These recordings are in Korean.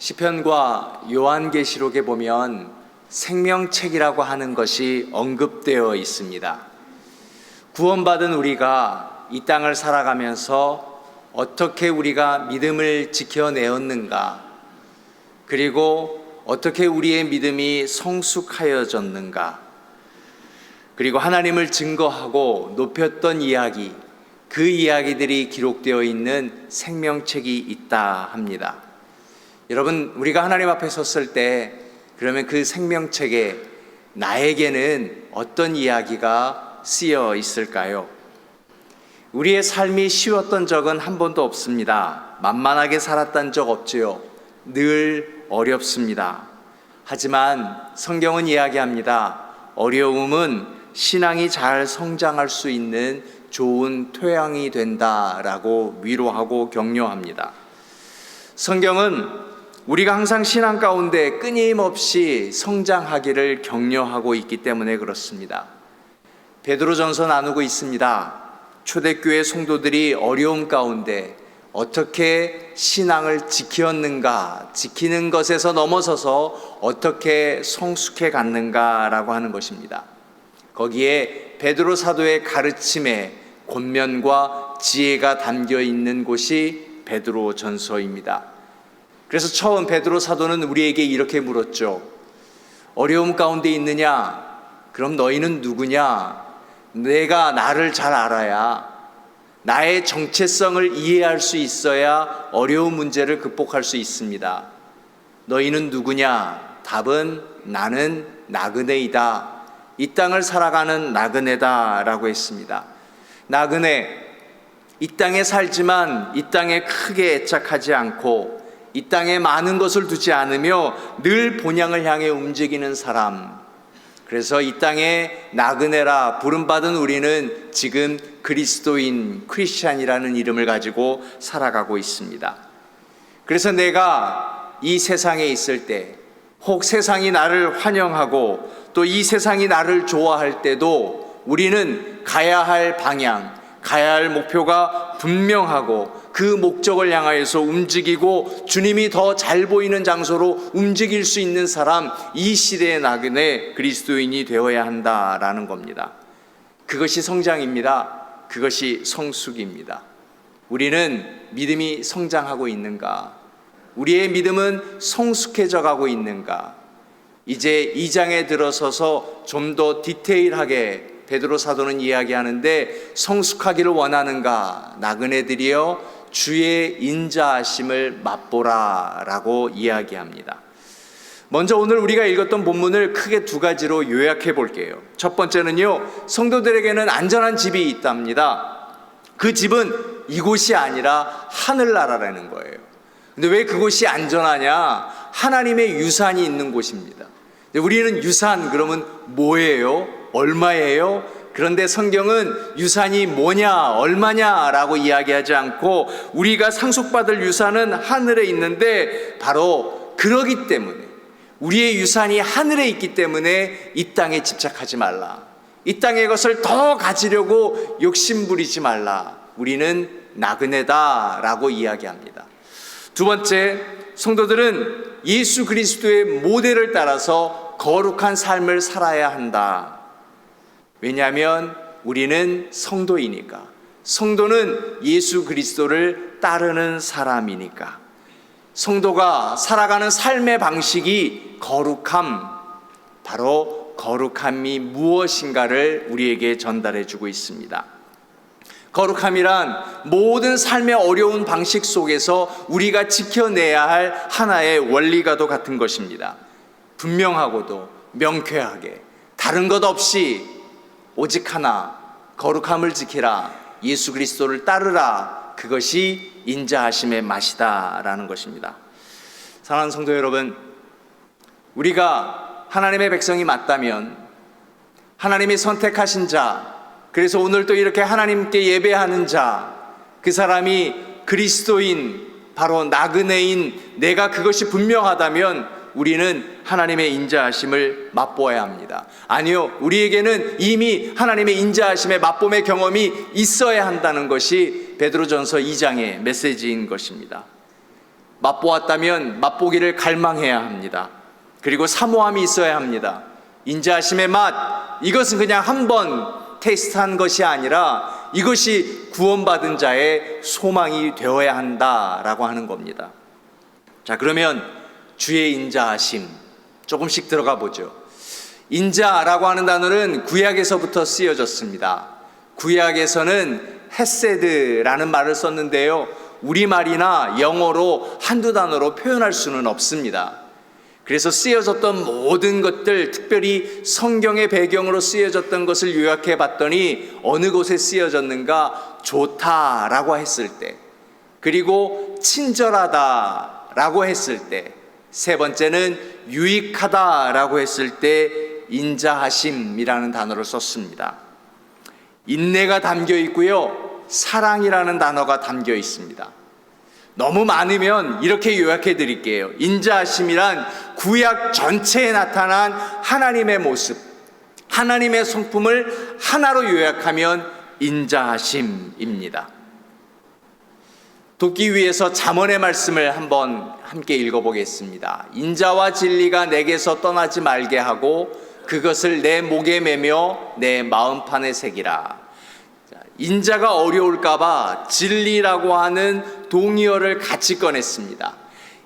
시편과 요한계시록에 보면 생명책이라고 하는 것이 언급되어 있습니다. 구원받은 우리가 이 땅을 살아가면서 어떻게 우리가 믿음을 지켜내었는가, 그리고 어떻게 우리의 믿음이 성숙하여졌는가, 그리고 하나님을 증거하고 높였던 이야기, 그 이야기들이 기록되어 있는 생명책이 있다 합니다. 여러분, 우리가 하나님 앞에 섰을 때, 그러면 그 생명책에 나에게는 어떤 이야기가 쓰여 있을까요? 우리의 삶이 쉬웠던 적은 한 번도 없습니다. 만만하게 살았던 적 없지요. 늘 어렵습니다. 하지만 성경은 이야기합니다. 어려움은 신앙이 잘 성장할 수 있는 좋은 토양이 된다라고 위로하고 격려합니다. 성경은 우리가 항상 신앙 가운데 끊임없이 성장하기를 격려하고 있기 때문에 그렇습니다. 베드로전서 나누고 있습니다. 초대교회 성도들이 어려움 가운데 어떻게 신앙을 지켰는가, 지키는 것에서 넘어서서 어떻게 성숙해 갔는가라고 하는 것입니다. 거기에 베드로 사도의 가르침에 권면과 지혜가 담겨 있는 곳이 베드로 전서입니다. 그래서 처음 베드로 사도는 우리에게 이렇게 물었죠. 어려움 가운데 있느냐? 그럼 너희는 누구냐? 내가 나를 잘 알아야 나의 정체성을 이해할 수 있어야 어려운 문제를 극복할 수 있습니다. 너희는 누구냐? 답은 나는 나그네이다. 이 땅을 살아가는 나그네다 라고 했습니다. 나그네, 이 땅에 살지만 이 땅에 크게 애착하지 않고 이 땅에 많은 것을 두지 않으며 늘 본향을 향해 움직이는 사람. 그래서 이 땅에 나그네라 부름받은 우리는 지금 그리스도인 크리스찬이라는 이름을 가지고 살아가고 있습니다. 그래서 내가 이 세상에 있을 때, 혹 세상이 나를 환영하고 또 이 세상이 나를 좋아할 때도 우리는 가야 할 방향, 가야 할 목표가 분명하고 그 목적을 향하여서 움직이고 주님이 더 잘 보이는 장소로 움직일 수 있는 사람, 이 시대의 나그네 그리스도인이 되어야 한다라는 겁니다. 그것이 성장입니다. 그것이 성숙입니다. 우리는 믿음이 성장하고 있는가? 우리의 믿음은 성숙해져 가고 있는가? 이제 2장에 들어서서 좀 더 디테일하게 베드로 사도는 이야기하는데 성숙하기를 원하는가? 나그네들이여 주의 인자하심을 맛보라라고 이야기합니다. 먼저 오늘 우리가 읽었던 본문을 크게 두 가지로 요약해 볼게요. 첫 번째는요, 성도들에게는 안전한 집이 있답니다. 그 집은 이곳이 아니라 하늘나라라는 거예요. 근데 왜 그곳이 안전하냐? 하나님의 유산이 있는 곳입니다. 우리는 유산 그러면 뭐예요? 얼마예요? 그런데 성경은 유산이 뭐냐, 얼마냐라고 이야기하지 않고 우리가 상속받을 유산은 하늘에 있는데 바로 그러기 때문에 우리의 유산이 하늘에 있기 때문에 이 땅에 집착하지 말라. 이 땅의 것을 더 가지려고 욕심부리지 말라. 우리는 나그네다라고 이야기합니다. 두 번째, 성도들은 예수 그리스도의 모델을 따라서 거룩한 삶을 살아야 한다. 왜냐하면 우리는 성도이니까. 성도는 예수 그리스도를 따르는 사람이니까. 성도가 살아가는 삶의 방식이 거룩함, 바로 거룩함이 무엇인가를 우리에게 전달해 주고 있습니다. 거룩함이란 모든 삶의 어려운 방식 속에서 우리가 지켜내야 할 하나의 원리가도 같은 것입니다. 분명하고도 명쾌하게 다른 것 없이 오직 하나 거룩함을 지키라 예수 그리스도를 따르라 그것이 인자하심의 맛이다라는 것입니다. 사랑하는 성도 여러분, 우리가 하나님의 백성이 맞다면 하나님이 선택하신 자, 그래서 오늘 또 이렇게 하나님께 예배하는 자, 그 사람이 그리스도인, 바로 나그네인 내가 그것이 분명하다면 우리는 하나님의 인자하심을 맛보아야 합니다. 아니요, 우리에게는 이미 하나님의 인자하심의 맛봄의 경험이 있어야 한다는 것이 베드로전서 2장의 메시지인 것입니다. 맛보았다면 맛보기를 갈망해야 합니다. 그리고 사모함이 있어야 합니다. 인자하심의 맛, 이것은 그냥 한 번 테스트한 것이 아니라 이것이 구원받은 자의 소망이 되어야 한다라고 하는 겁니다. 자, 그러면 주의 인자하심 조금씩 들어가 보죠. 인자라고 하는 단어는 구약에서부터 쓰여졌습니다. 구약에서는 헤세드라는 말을 썼는데요. 우리말이나 영어로 한두 단어로 표현할 수는 없습니다. 그래서 쓰여졌던 모든 것들, 특별히 성경의 배경으로 쓰여졌던 것을 요약해 봤더니 어느 곳에 쓰여졌는가? 좋다라고 했을 때, 그리고 친절하다라고 했을 때, 세 번째는 유익하다라고 했을 때 인자하심이라는 단어를 썼습니다. 인내가 담겨 있고요. 사랑이라는 단어가 담겨 있습니다. 너무 많으면 이렇게 요약해 드릴게요. 인자하심이란 구약 전체에 나타난 하나님의 모습, 하나님의 성품을 하나로 요약하면 인자하심입니다. 돕기 위해서 잠언의 말씀을 한번 함께 읽어보겠습니다. 인자와 진리가 내게서 떠나지 말게 하고 그것을 내 목에 매며 내 마음판에 새기라. 자, 인자가 어려울까봐 진리라고 하는 동의어를 같이 꺼냈습니다.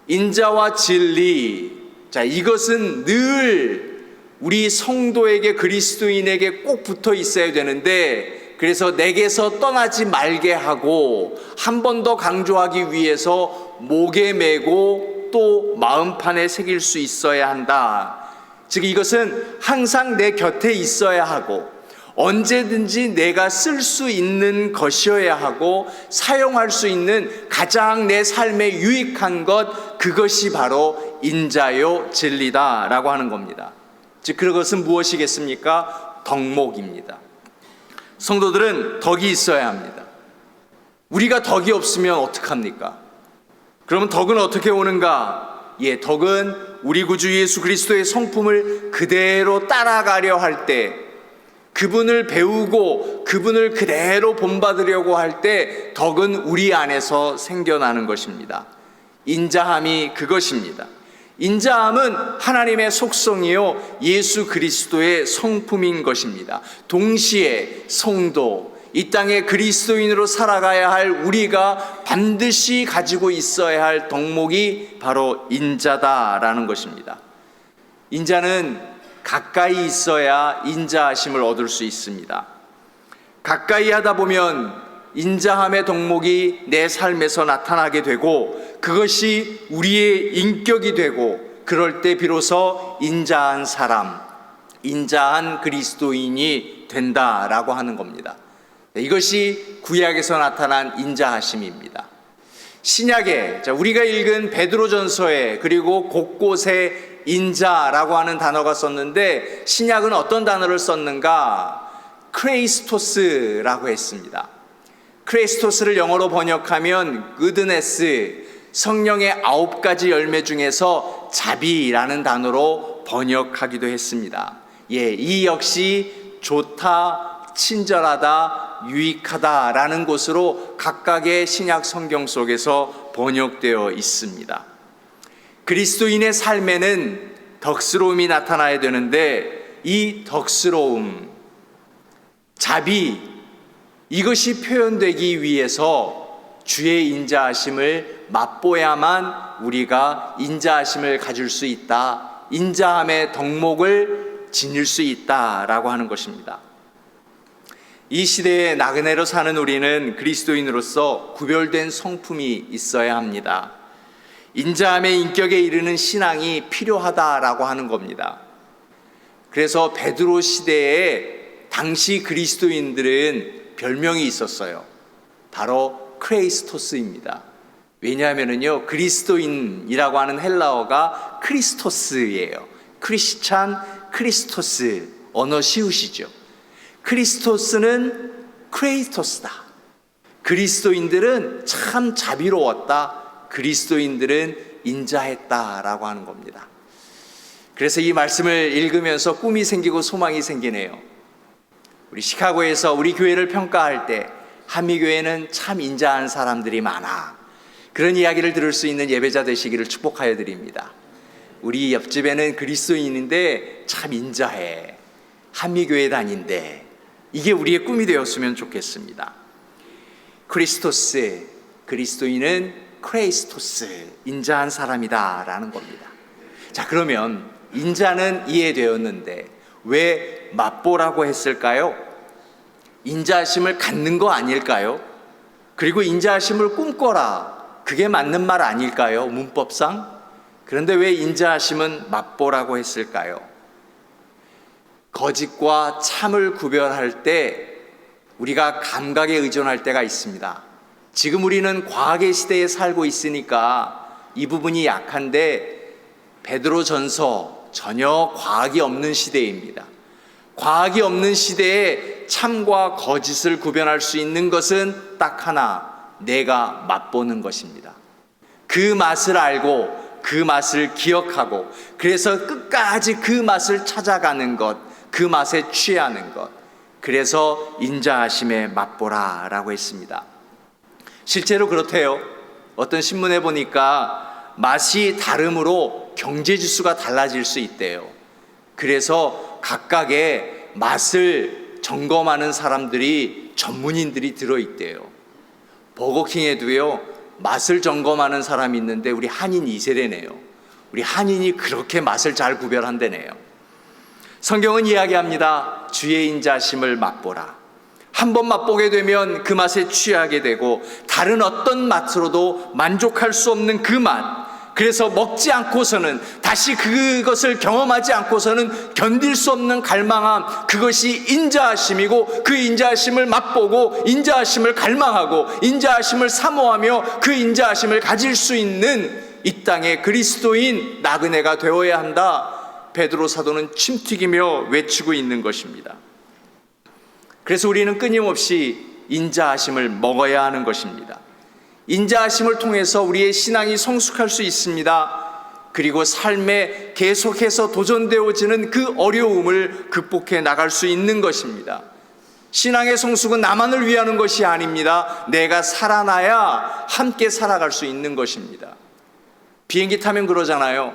인자와 진리. 자, 이것은 늘 우리 성도에게 그리스도인에게 꼭 붙어 있어야 되는데 그래서 내게서 떠나지 말게 하고 한 번 더 강조하기 위해서 목에 메고 또 마음판에 새길 수 있어야 한다. 즉 이것은 항상 내 곁에 있어야 하고 언제든지 내가 쓸 수 있는 것이어야 하고 사용할 수 있는 가장 내 삶에 유익한 것 그것이 바로 인자요 진리다라고 하는 겁니다. 즉 그것은 무엇이겠습니까? 덕목입니다. 성도들은 덕이 있어야 합니다. 우리가 덕이 없으면 어떡합니까? 그러면 덕은 어떻게 오는가? 예, 덕은 우리 구주 예수 그리스도의 성품을 그대로 따라가려 할 때, 그분을 배우고 그분을 그대로 본받으려고 할 때, 덕은 우리 안에서 생겨나는 것입니다. 인자함이 그것입니다. 인자함은 하나님의 속성이요 예수 그리스도의 성품인 것입니다. 동시에 성도 이 땅에 그리스도인으로 살아가야 할 우리가 반드시 가지고 있어야 할 덕목이 바로 인자다라는 것입니다. 인자는 가까이 있어야 인자하심을 얻을 수 있습니다. 가까이 하다 보면 인자함의 덕목이 내 삶에서 나타나게 되고 그것이 우리의 인격이 되고 그럴 때 비로소 인자한 사람, 인자한 그리스도인이 된다라고 하는 겁니다. 이것이 구약에서 나타난 인자하심입니다. 신약에 우리가 읽은 베드로전서에 그리고 곳곳에 인자라고 하는 단어가 썼는데 신약은 어떤 단어를 썼는가? 크레이스토스라고 했습니다. 크레스토스를 영어로 번역하면 그드네스 성령의 아홉 가지 열매 중에서 자비라는 단어로 번역하기도 했습니다. 예, 이 역시 좋다, 친절하다, 유익하다라는 것으로 각각의 신약 성경 속에서 번역되어 있습니다. 그리스도인의 삶에는 덕스러움이 나타나야 되는데 이 덕스러움, 자비, 이것이 표현되기 위해서 주의 인자하심을 맛보야만 우리가 인자하심을 가질 수 있다. 인자함의 덕목을 지닐 수 있다라고 하는 것입니다. 이 시대에 나그네로 사는 우리는 그리스도인으로서 구별된 성품이 있어야 합니다. 인자함의 인격에 이르는 신앙이 필요하다라고 하는 겁니다. 그래서 베드로 시대에 당시 그리스도인들은 별명이 있었어요. 바로 크레이스토스입니다. 왜냐하면요 그리스도인이라고 하는 헬라어가 크리스토스예요. 크리스찬 크리스토스 언어 쉬우시죠? 크리스토스는 크레이토스다. 그리스도인들은 참 자비로웠다. 그리스도인들은 인자했다라고 하는 겁니다. 그래서 이 말씀을 읽으면서 꿈이 생기고 소망이 생기네요. 우리 시카고에서 우리 교회를 평가할 때 한미교회는 참 인자한 사람들이 많아. 그런 이야기를 들을 수 있는 예배자 되시기를 축복하여 드립니다. 우리 옆집에는 그리스도인인데 참 인자해. 한미교회 다닌데 이게 우리의 꿈이 되었으면 좋겠습니다. 크리스토스, 그리스도인은 크레이스토스, 인자한 사람이다라는 겁니다. 자, 그러면 인자는 이해되었는데 왜 맛보라고 했을까요? 인자하심을 갖는 거 아닐까요? 그리고 인자하심을 꿈꿔라. 그게 맞는 말 아닐까요? 문법상? 그런데 왜 인자하심은 맛보라고 했을까요? 거짓과 참을 구별할 때 우리가 감각에 의존할 때가 있습니다. 지금 우리는 과학의 시대에 살고 있으니까 이 부분이 약한데 베드로 전서 전혀 과학이 없는 시대입니다. 과학이 없는 시대에 참과 거짓을 구별할 수 있는 것은 딱 하나, 내가 맛보는 것입니다. 그 맛을 알고 그 맛을 기억하고 그래서 끝까지 그 맛을 찾아가는 것, 그 맛에 취하는 것. 그래서 인자하심에 맛보라라고 했습니다. 실제로 그렇대요. 어떤 신문에 보니까 맛이 다름으로 경제 지수가 달라질 수 있대요. 그래서 각각의 맛을 점검하는 사람들이 전문인들이 들어 있대요. 버거킹에도요. 맛을 점검하는 사람이 있는데 우리 한인 2세대네요. 우리 한인이 그렇게 맛을 잘 구별한다네요. 성경은 이야기합니다. 주의 인자심을 맛보라. 한 번 맛보게 되면 그 맛에 취하게 되고 다른 어떤 맛으로도 만족할 수 없는 그 맛. 그래서 먹지 않고서는 다시 그것을 경험하지 않고서는 견딜 수 없는 갈망함 그것이 인자하심이고 그 인자하심을 맛보고 인자하심을 갈망하고 인자하심을 사모하며 그 인자하심을 가질 수 있는 이 땅의 그리스도인 나그네가 되어야 한다. 베드로 사도는 침튀기며 외치고 있는 것입니다. 그래서 우리는 끊임없이 인자하심을 먹어야 하는 것입니다. 인자하심을 통해서 우리의 신앙이 성숙할 수 있습니다. 그리고 삶에 계속해서 도전되어지는 그 어려움을 극복해 나갈 수 있는 것입니다. 신앙의 성숙은 나만을 위하는 것이 아닙니다. 내가 살아나야 함께 살아갈 수 있는 것입니다. 비행기 타면 그러잖아요.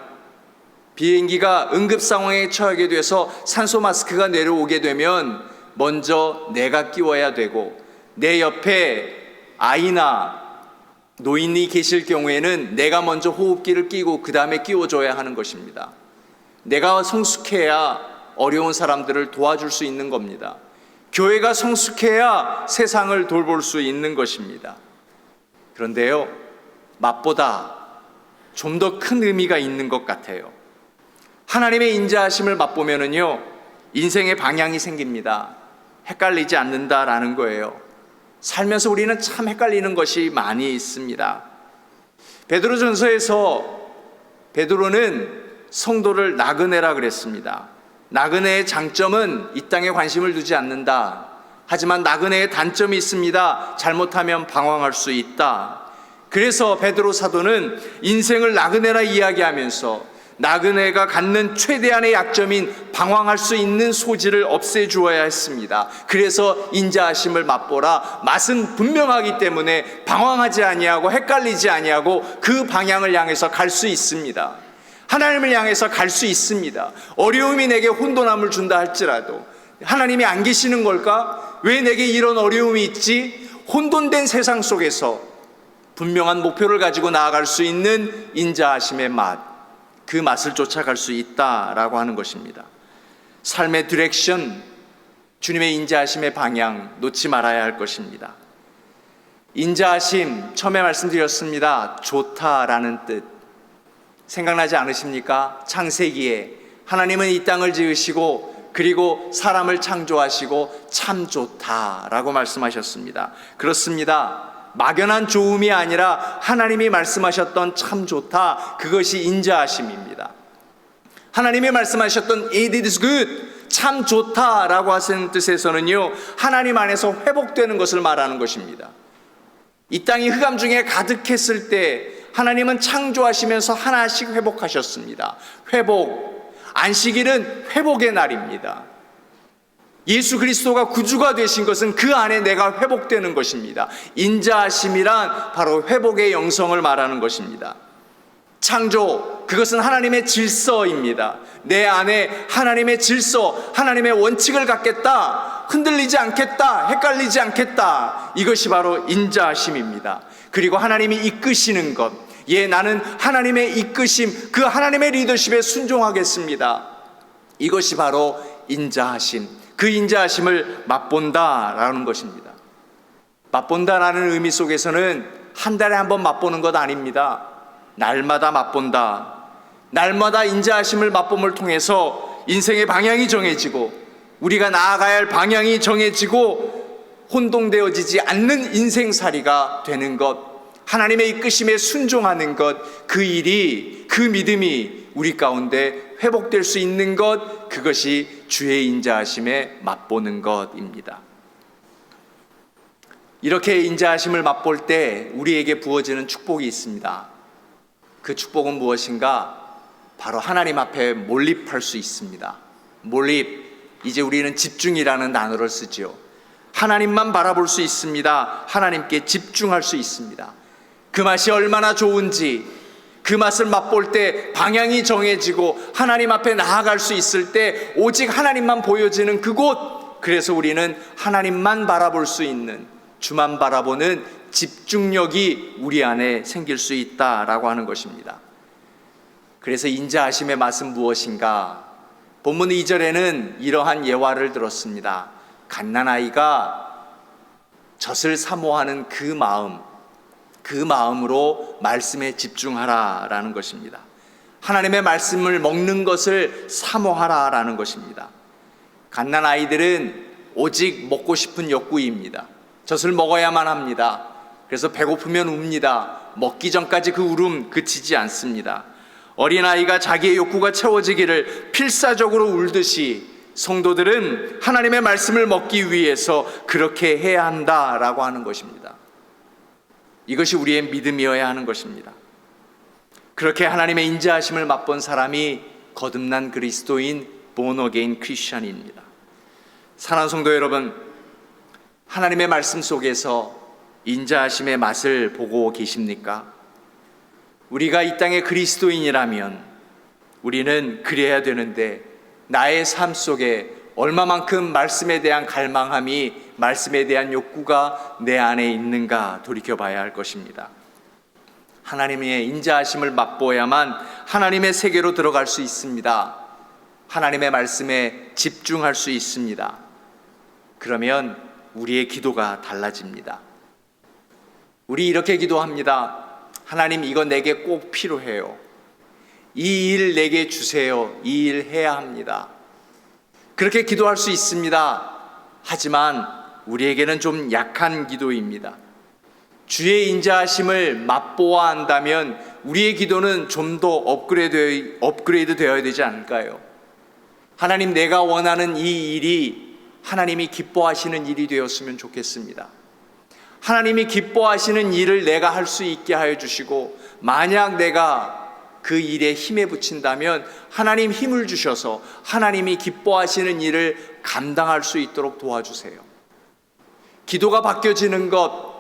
비행기가 응급 상황에 처하게 돼서 산소 마스크가 내려오게 되면 먼저 내가 끼워야 되고 내 옆에 아이나 노인이 계실 경우에는 내가 먼저 호흡기를 끼고 그 다음에 끼워줘야 하는 것입니다. 내가 성숙해야 어려운 사람들을 도와줄 수 있는 겁니다. 교회가 성숙해야 세상을 돌볼 수 있는 것입니다. 그런데요, 맛보다 좀 더 큰 의미가 있는 것 같아요. 하나님의 인자하심을 맛보면은요, 인생의 방향이 생깁니다. 헷갈리지 않는다라는 거예요. 살면서 우리는 참 헷갈리는 것이 많이 있습니다. 베드로전서에서 베드로는 성도를 나그네라 그랬습니다. 나그네의 장점은 이 땅에 관심을 두지 않는다. 하지만 나그네의 단점이 있습니다. 잘못하면 방황할 수 있다. 그래서 베드로 사도는 인생을 나그네라 이야기하면서 나그네가 갖는 최대한의 약점인 방황할 수 있는 소지를 없애 주어야 했습니다. 그래서 인자하심을 맛보라. 맛은 분명하기 때문에 방황하지 아니하고 헷갈리지 아니하고 그 방향을 향해서 갈 수 있습니다. 하나님을 향해서 갈 수 있습니다. 어려움이 내게 혼돈함을 준다 할지라도 하나님이 안 계시는 걸까? 왜 내게 이런 어려움이 있지? 혼돈된 세상 속에서 분명한 목표를 가지고 나아갈 수 있는 인자하심의 맛. 그 맛을 쫓아갈 수 있다라고 하는 것입니다. 삶의 디렉션, 주님의 인자하심의 방향 놓지 말아야 할 것입니다. 인자하심, 처음에 말씀드렸습니다. 좋다라는 뜻. 생각나지 않으십니까? 창세기에 하나님은 이 땅을 지으시고 그리고 사람을 창조하시고 참 좋다라고 말씀하셨습니다. 그렇습니다. 막연한 좋음이 아니라 하나님이 말씀하셨던 참 좋다. 그것이 인자하심입니다. 하나님이 말씀하셨던 it is good. 참 좋다라고 하시는 뜻에서는요, 하나님 안에서 회복되는 것을 말하는 것입니다. 이 땅이 흑암 중에 가득했을 때 하나님은 창조하시면서 하나씩 회복하셨습니다. 회복. 안식일은 회복의 날입니다. 예수 그리스도가 구주가 되신 것은 그 안에 내가 회복되는 것입니다. 인자하심이란 바로 회복의 영성을 말하는 것입니다. 창조, 그것은 하나님의 질서입니다. 내 안에 하나님의 질서, 하나님의 원칙을 갖겠다. 흔들리지 않겠다. 헷갈리지 않겠다. 이것이 바로 인자하심입니다. 그리고 하나님이 이끄시는 것. 예, 나는 하나님의 이끄심, 그 하나님의 리더십에 순종하겠습니다. 이것이 바로 인자하심. 그 인자하심을 맛본다라는 것입니다. 맛본다라는 의미 속에서는 한 달에 한 번 맛보는 것 아닙니다. 날마다 맛본다. 날마다 인자하심을 맛봄을 통해서 인생의 방향이 정해지고 우리가 나아가야 할 방향이 정해지고 혼동되어지지 않는 인생살이가 되는 것. 하나님의 이끄심에 순종하는 것, 그 일이, 그 믿음이 우리 가운데 회복될 수 있는 것, 그것이 주의 인자하심에 맛보는 것입니다. 이렇게 인자하심을 맛볼 때 우리에게 부어지는 축복이 있습니다. 그 축복은 무엇인가? 바로 하나님 앞에 몰입할 수 있습니다. 몰입. 이제 우리는 집중이라는 단어를 쓰지요. 하나님만 바라볼 수 있습니다. 하나님께 집중할 수 있습니다. 그 맛이 얼마나 좋은지, 그 맛을 맛볼 때 방향이 정해지고 하나님 앞에 나아갈 수 있을 때 오직 하나님만 보여지는 그곳. 그래서 우리는 하나님만 바라볼 수 있는 주만 바라보는 집중력이 우리 안에 생길 수 있다라고 하는 것입니다. 그래서 인자하심의 맛은 무엇인가? 본문 2절에는 이러한 예화를 들었습니다. 갓난 아이가 젖을 사모하는 그 마음, 그 마음으로 말씀에 집중하라라는 것입니다. 하나님의 말씀을 먹는 것을 사모하라라는 것입니다. 갓난 아이들은 오직 먹고 싶은 욕구입니다. 젖을 먹어야만 합니다. 그래서 배고프면 웁니다. 먹기 전까지 그 울음 그치지 않습니다. 어린아이가 자기의 욕구가 채워지기를 필사적으로 울듯이 성도들은 하나님의 말씀을 먹기 위해서 그렇게 해야 한다라고 하는 것입니다. 이것이 우리의 믿음이어야 하는 것입니다. 그렇게 하나님의 인자하심을 맛본 사람이 거듭난 그리스도인 본어게인 크리스천입니다. 사랑하는 성도 여러분, 하나님의 말씀 속에서 인자하심의 맛을 보고 계십니까? 우리가 이 땅의 그리스도인이라면 우리는 그래야 되는데 나의 삶 속에 얼마만큼 말씀에 대한 갈망함이 말씀에 대한 욕구가 내 안에 있는가 돌이켜 봐야 할 것입니다. 하나님의 인자하심을 맛보야만 하나님의 세계로 들어갈 수 있습니다. 하나님의 말씀에 집중할 수 있습니다. 그러면 우리의 기도가 달라집니다. 우리 이렇게 기도합니다. 하나님 이거 내게 꼭 필요해요. 이 일 내게 주세요. 이 일 해야 합니다. 그렇게 기도할 수 있습니다. 하지만 우리에게는 좀 약한 기도입니다. 주의 인자하심을 맛보아 한다면 우리의 기도는 좀 더 업그레이드, 업그레이드 되어야 되지 않을까요? 하나님 내가 원하는 이 일이 하나님이 기뻐하시는 일이 되었으면 좋겠습니다. 하나님이 기뻐하시는 일을 내가 할 수 있게 하여 주시고 만약 내가 그 일에 힘에 붙인다면 하나님 힘을 주셔서 하나님이 기뻐하시는 일을 감당할 수 있도록 도와주세요. 기도가 바뀌어지는 것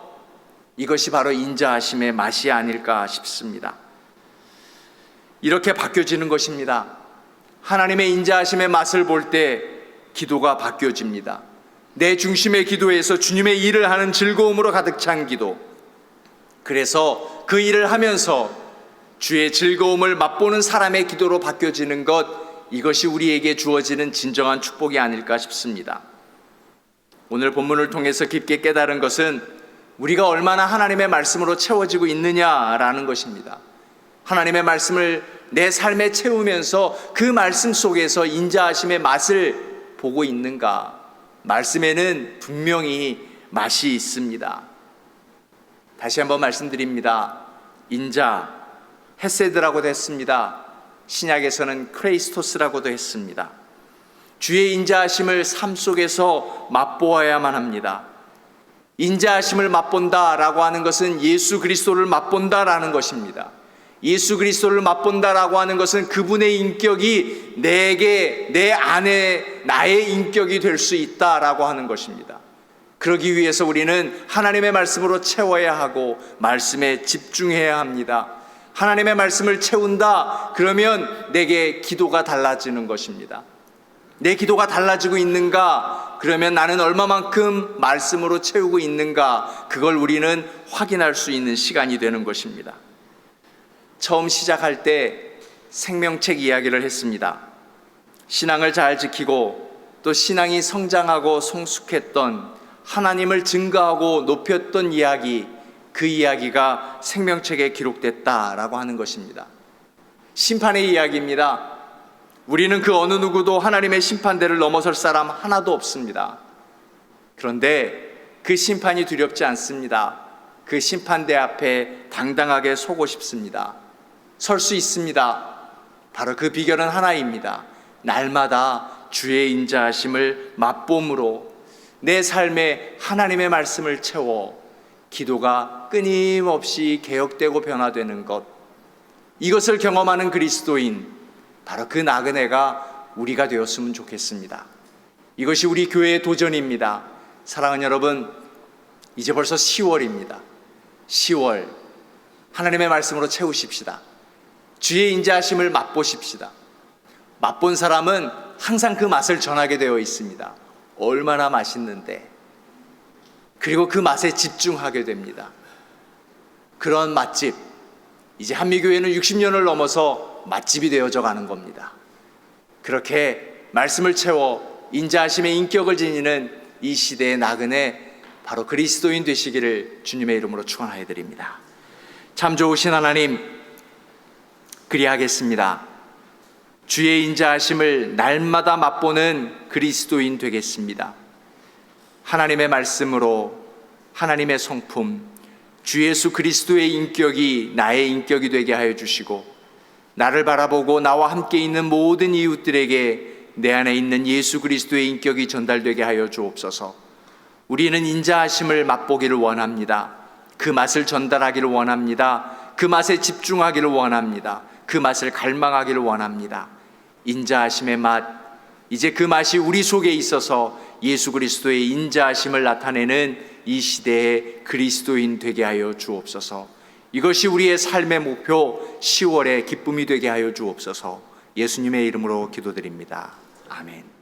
이것이 바로 인자하심의 맛이 아닐까 싶습니다. 이렇게 바뀌어지는 것입니다. 하나님의 인자하심의 맛을 볼 때 기도가 바뀌어집니다. 내 중심의 기도에서 주님의 일을 하는 즐거움으로 가득 찬 기도. 그래서 그 일을 하면서 주의 즐거움을 맛보는 사람의 기도로 바뀌어지는 것, 이것이 우리에게 주어지는 진정한 축복이 아닐까 싶습니다. 오늘 본문을 통해서 깊게 깨달은 것은 우리가 얼마나 하나님의 말씀으로 채워지고 있느냐라는 것입니다. 하나님의 말씀을 내 삶에 채우면서 그 말씀 속에서 인자하심의 맛을 보고 있는가? 말씀에는 분명히 맛이 있습니다. 다시 한번 말씀드립니다. 인자, 헤세드라고도 했습니다. 신약에서는 크레이스토스라고도 했습니다. 주의 인자하심을 삶 속에서 맛보아야만 합니다. 인자하심을 맛본다라고 하는 것은 예수 그리스도를 맛본다라는 것입니다. 예수 그리스도를 맛본다라고 하는 것은 그분의 인격이 내게 내 안에 나의 인격이 될 수 있다라고 하는 것입니다. 그러기 위해서 우리는 하나님의 말씀으로 채워야 하고 말씀에 집중해야 합니다. 하나님의 말씀을 채운다 그러면 내게 기도가 달라지는 것입니다. 내 기도가 달라지고 있는가? 그러면 나는 얼마만큼 말씀으로 채우고 있는가? 그걸 우리는 확인할 수 있는 시간이 되는 것입니다. 처음 시작할 때 생명책 이야기를 했습니다. 신앙을 잘 지키고 또 신앙이 성장하고 성숙했던 하나님을 증거하고 높였던 이야기, 그 이야기가 생명책에 기록됐다라고 하는 것입니다. 심판의 이야기입니다. 우리는 그 어느 누구도 하나님의 심판대를 넘어설 사람 하나도 없습니다. 그런데 그 심판이 두렵지 않습니다. 그 심판대 앞에 당당하게 서고 싶습니다. 설 수 있습니다. 바로 그 비결은 하나입니다. 날마다 주의 인자하심을 맛봄으로 내 삶에 하나님의 말씀을 채워 기도가 끊임없이 개혁되고 변화되는 것. 이것을 경험하는 그리스도인, 바로 그 나그네가 우리가 되었으면 좋겠습니다. 이것이 우리 교회의 도전입니다. 사랑하는 여러분, 이제 벌써 10월입니다. 10월, 하나님의 말씀으로 채우십시다. 주의 인자하심을 맛보십시다. 맛본 사람은 항상 그 맛을 전하게 되어 있습니다. 얼마나 맛있는데. 그리고 그 맛에 집중하게 됩니다. 그런 맛집, 이제 한미교회는 60년을 넘어서 맛집이 되어져 가는 겁니다. 그렇게 말씀을 채워 인자하심의 인격을 지니는 이 시대의 나그네 바로 그리스도인 되시기를 주님의 이름으로 축원하여 드립니다. 참 좋으신 하나님 그리하겠습니다. 주의 인자하심을 날마다 맛보는 그리스도인 되겠습니다. 하나님의 말씀으로 하나님의 성품 주 예수 그리스도의 인격이 나의 인격이 되게 하여 주시고 나를 바라보고 나와 함께 있는 모든 이웃들에게 내 안에 있는 예수 그리스도의 인격이 전달되게 하여 주옵소서. 우리는 인자하심을 맛보기를 원합니다. 그 맛을 전달하기를 원합니다. 그 맛에 집중하기를 원합니다. 그 맛을 갈망하기를 원합니다. 인자하심의 맛, 이제 그 맛이 우리 속에 있어서 예수 그리스도의 인자하심을 나타내는 이 시대의 그리스도인 되게 하여 주옵소서. 이것이 우리의 삶의 목표 10월의 기쁨이 되게 하여 주옵소서. 예수님의 이름으로 기도드립니다. 아멘.